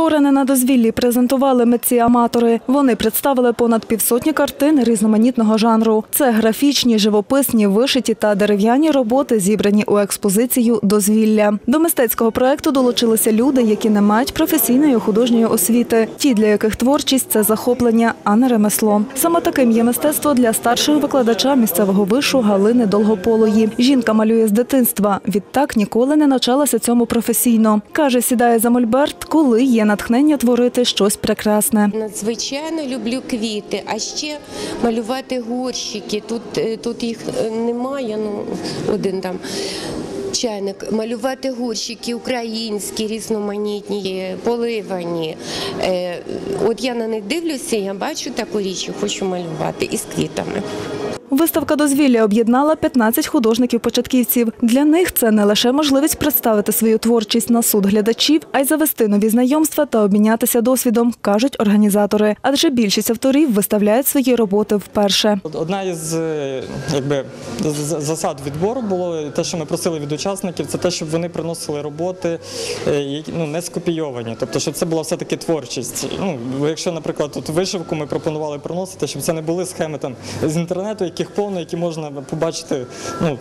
Створене на дозвіллі презентували митці-аматори. Вони представили понад півсотні картин різноманітного жанру. Це графічні, живописні, вишиті та дерев'яні роботи, зібрані у експозицію дозвілля. До мистецького проекту долучилися люди, які не мають професійної художньої освіти, ті, для яких творчість це захоплення, а не ремесло. Саме таким є мистецтво для старшого викладача місцевого вишу Галини Долгополої. Жінка малює з дитинства. Відтак ніколи не навчалася цьому професійно. Каже, сідає за мольберт, коли є натхнення творити щось прекрасне. Надзвичайно люблю квіти, а ще малювати горщики. Тут, е, тут їх е, немає, ну один там. Чайник, малювати горщики українські, різноманітні, поливані. Е, от я на них дивлюся, я бачу таку річ, хочу малювати із квітами. Виставка дозвілля об'єднала 15 художників-початківців. Для них це не лише можливість представити свою творчість на суд глядачів, а й завести нові знайомства та обмінятися досвідом, кажуть організатори. Адже більшість авторів виставляють свої роботи вперше. Одна із е, якби засад відбору було те, що ми просили від учасників, це те, щоб вони приносили роботи, е, які ну не скопійовані. Тобто, щоб це була все таки творчість. Ну якщо, наприклад, тут вишивку ми пропонували приносити, щоб це не були схеми там з інтернету, яких повно, які можна побачити ну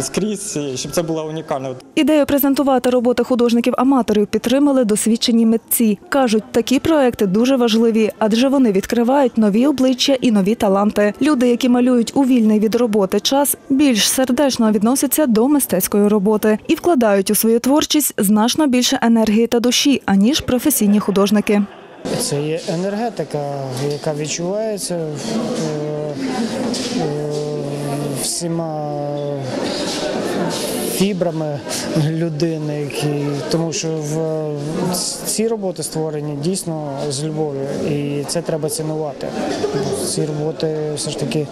скрізь, щоб це було унікально. Ідею презентувати роботи художників-аматорів підтримали досвідчені митці. Кажуть, такі проекти дуже важливі, адже вони відкривають нові обличчя і нові таланти. Люди, які малюють у вільний від роботи час, більш сердечно відносяться до мистецької роботи і вкладають у свою творчість значно більше енергії та душі, аніж професійні художники. Це є енергетика, яка відчувається е, всіма фібрами людини, які, тому що в ці роботи створені дійсно з любов'ю, і це треба цінувати. Ці роботи все ж таки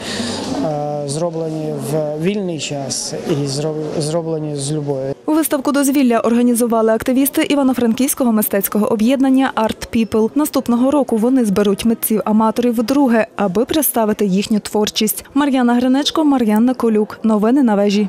е, зроблені в вільний час і зроблені з любов'ю. Виставку дозвілля організували активісти Івано-Франківського мистецького об'єднання Art People. Наступного року вони зберуть митців-аматорів вдруге, аби представити їхню творчість. Мар'яна Гринечко, Мар'яна Колюк. Новини на вежі.